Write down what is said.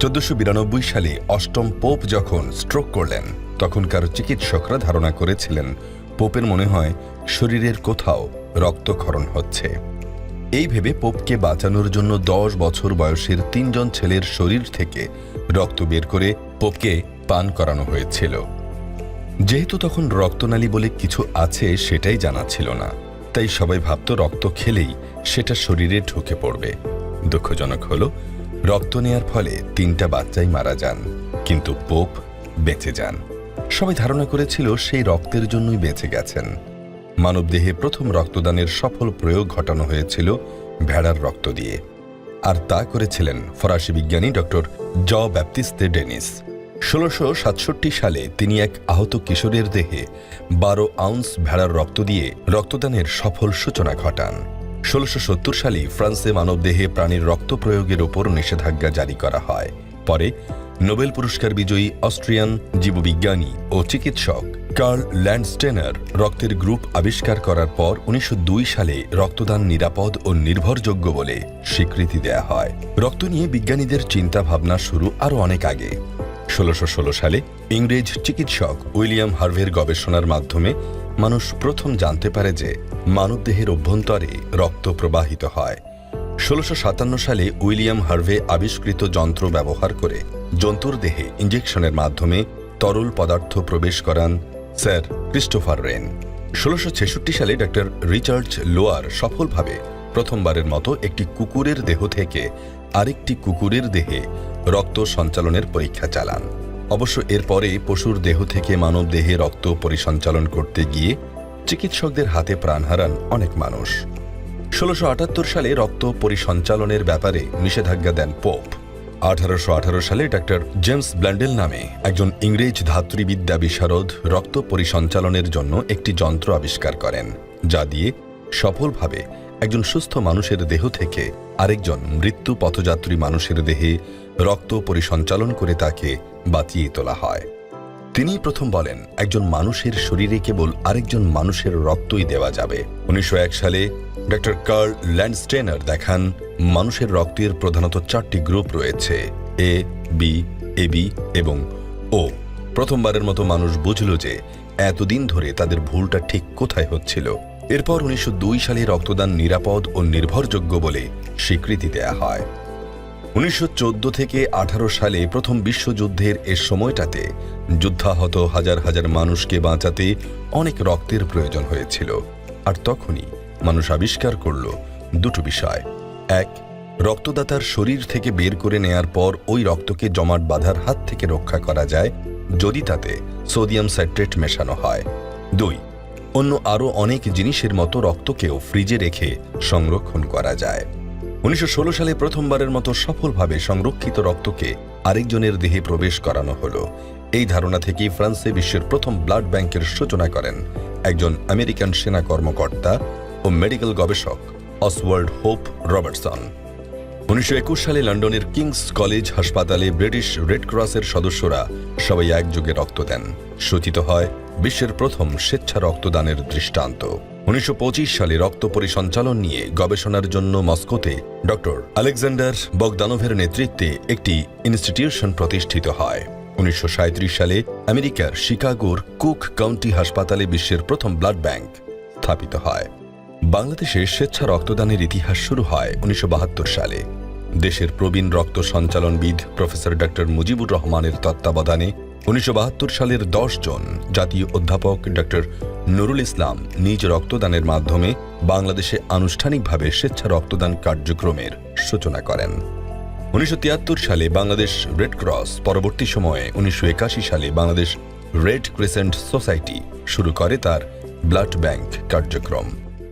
চোদ্দশো বিরানব্বই সালে অষ্টম পোপ যখন স্ট্রোক করলেন, তখনকার চিকিৎসকরা ধারণা করেছিলেন পোপের মনে হয় শরীরের কোথাও রক্তক্ষরণ হচ্ছে। এই ভেবে পোপকে বাঁচানোর জন্য দশ বছর বয়সের তিনজন ছেলের শরীর থেকে রক্ত বের করে পোপকে পান করানো হয়েছিল। যেহেতু তখন রক্তনালী বলে কিছু আছে সেটাই জানা ছিল না, তাই সবাই ভাবত রক্ত খেলেই সেটা শরীরে ঢুকে পড়বে। দুঃখজনক হল রক্ত নেয়ার ফলে তিনটা বাচ্চাই মারা যান, কিন্তু পোপ বেঁচে যান। সবাই ধারণা করেছিল সেই রক্তের জন্যই বেঁচে গেছেন। মানবদেহে প্রথম রক্তদানের সফল প্রয়োগ ঘটানো হয়েছিল ভেড়ার রক্ত দিয়ে। আর তা করেছিলেন ফরাসি বিজ্ঞানী ডক্টর জ ব্যাপতিস্তে ডেনিস। ষোলোশো সাতষট্টি সালে তিনি এক আহত কিশোরের দেহে বারো আউন্স ভেড়ার রক্ত দিয়ে রক্তদানের সফল সূচনা ঘটান। ষোলোশো সালে ফ্রান্সে মানবদেহে প্রাণীর রক্ত প্রয়োগের ওপর নিষেধাজ্ঞা জারি করা হয়। পরে নোবেল পুরস্কার বিজয়ী অস্ট্রিয়ান জীববিজ্ঞানী ও চিকিৎসক কার্ল ল্যান্ডস্টেনার রক্তের গ্রুপ আবিষ্কার করার পর উনিশশো দুই সালে রক্তদান নিরাপদ ও নির্ভরযোগ্য বলে স্বীকৃতি দেয়া হয়। রক্ত নিয়ে বিজ্ঞানীদের চিন্তা ভাবনা শুরু আরও অনেক আগে। ষোলোশো ষোলো সালে ইংরেজ চিকিৎসক উইলিয়াম হার্ভের গবেষণার মাধ্যমে মানুষ প্রথম জানতে পারে যে মানবদেহের অভ্যন্তরে রক্ত প্রবাহিত হয়। ষোলোশো সাতান্ন সালে উইলিয়াম হার্ভে আবিষ্কৃত যন্ত্র ব্যবহার করে জন্তুর দেহে ইঞ্জেকশনের মাধ্যমে তরল পদার্থ প্রবেশ করান স্যার ক্রিস্টোফার রেন। ষোলোশো ছেষট্টি সালে ডক্টর রিচার্ড লোয়ার সফলভাবে প্রথমবারের মতো একটি কুকুরের দেহ থেকে আরেকটি কুকুরের দেহে রক্ত সঞ্চালনের পরীক্ষা চালান। অবশ্য এরপরে পশুর দেহ থেকে মানব দেহে রক্ত পরিসঞ্চালন করতে গিয়ে চিকিৎসকদের হাতে প্রাণ হারান অনেক মানুষ। ষোলোশো সালে রক্ত পরিসঞ্চালনের ব্যাপারে নিষেধাজ্ঞা দেন পোপ। আঠারোশো আঠারো সালে ডক্টর জেমস ব্ল্যান্ডেল নামে একজন ইংরেজ ধাত্রীবিদ্যা বিশারদ রক্ত পরিসঞ্চালনের জন্য একটি যন্ত্র আবিষ্কার করেন, যা দিয়ে সফলভাবে একজন সুস্থ মানুষের দেহ থেকে আরেকজন মৃত্যু পথযাত্রী মানুষের দেহে রক্ত পরিসঞ্চালন করে তাকে বাঁচিয়ে তোলা হয়। তিনি প্রথম বলেন, একজন মানুষের শরীরে কেবল আরেকজন মানুষের রক্তই দেওয়া যাবে। উনিশশো এক সালে ডক্টর কার্ল ল্যান্ডস্টেনার দেখান, মানুষের রক্তের প্রধানত চারটি গ্রুপ রয়েছে, এ, বি এবি এবং ও। প্রথমবারের মতো মানুষ বুঝল যে, এতদিন ধরে তাদের ভুলটা ঠিক কোথায় হচ্ছিল। এরপর উনিশশো দুই সালে রক্তদান নিরাপদ ও নির্ভরযোগ্য বলে স্বীকৃতি দেয়া হয়। উনিশশো চোদ্দ থেকে আঠারো সালে প্রথম বিশ্বযুদ্ধের এ সময়টাতে যুদ্ধাহত হাজার হাজার মানুষকে বাঁচাতে অনেক রক্তের প্রয়োজন হয়েছিল। আর তখনই মানুষ আবিষ্কার করল দুটো বিষয়। এক, রক্তদাতার শরীর থেকে বের করে নেয়ার পর ওই রক্তকে জমাট বাঁধার হাত থেকে রক্ষা করা যায়, যদি তাতে সোডিয়াম সাইট্রেট মেশানো হয়। দুই, অন্য আরও অনেক জিনিসের মতো রক্তকেও ফ্রিজে রেখে সংরক্ষণ করা যায়। উনিশশো ষোলো সালে প্রথমবারের মতো সফলভাবে সংরক্ষিত রক্তকে আরেকজনের দেহে প্রবেশ করানো হলো। এই ধারণা থেকেই ফ্রান্সে বিশ্বের প্রথম ব্লাড ব্যাংকের সূচনা করেন একজন আমেরিকান সেনা কর্মকর্তা ও মেডিকেল গবেষক অসওয়ার্ল্ড হোপ রবার্টসন। উনিশশো একুশ সালে লন্ডনের কিংস কলেজ হাসপাতালে ব্রিটিশ রেড ক্রসের সদস্যরা সবাই একযোগে রক্ত দেন। সূচিত হয়, বিশ্বের প্রথম স্বেচ্ছা রক্তদানের দৃষ্টান্ত। উনিশশো পঁচিশ সালে রক্ত পরিসঞ্চালন নিয়ে গবেষণার জন্য মস্কোতে ডক্টর আলেকজান্ডার বগদানোভের নেতৃত্বে একটি ইনস্টিটিউশন প্রতিষ্ঠিত হয়। উনিশশো সাঁইত্রিশ সালে আমেরিকার শিকাগোর কুক কাউন্টি হাসপাতালে বিশ্বের প্রথম ব্লাড ব্যাংক স্থাপিত হয়। বাংলাদেশে স্বেচ্ছা রক্তদানের ইতিহাস শুরু হয় উনিশশো বাহাত্তর সালে। দেশের প্রবীণ রক্ত সঞ্চালনবিদ প্রফেসর ডক্টর মুজিবুর রহমানের তত্ত্বাবধানে উনিশশো বাহাত্তর সালের দশ জন জাতীয় অধ্যাপক ডক্টর নুরুল ইসলাম নিজ রক্তদানের মাধ্যমে বাংলাদেশে আনুষ্ঠানিকভাবে স্বেচ্ছা রক্তদান কার্যক্রমের সূচনা করেন। উনিশশো তিয়াত্তর সালে বাংলাদেশ রেড ক্রস, পরবর্তী সময়ে উনিশশো একাশি সালে বাংলাদেশ রেড ক্রিসেন্ট সোসাইটি শুরু করে তার ব্লাড ব্যাংক কার্যক্রম।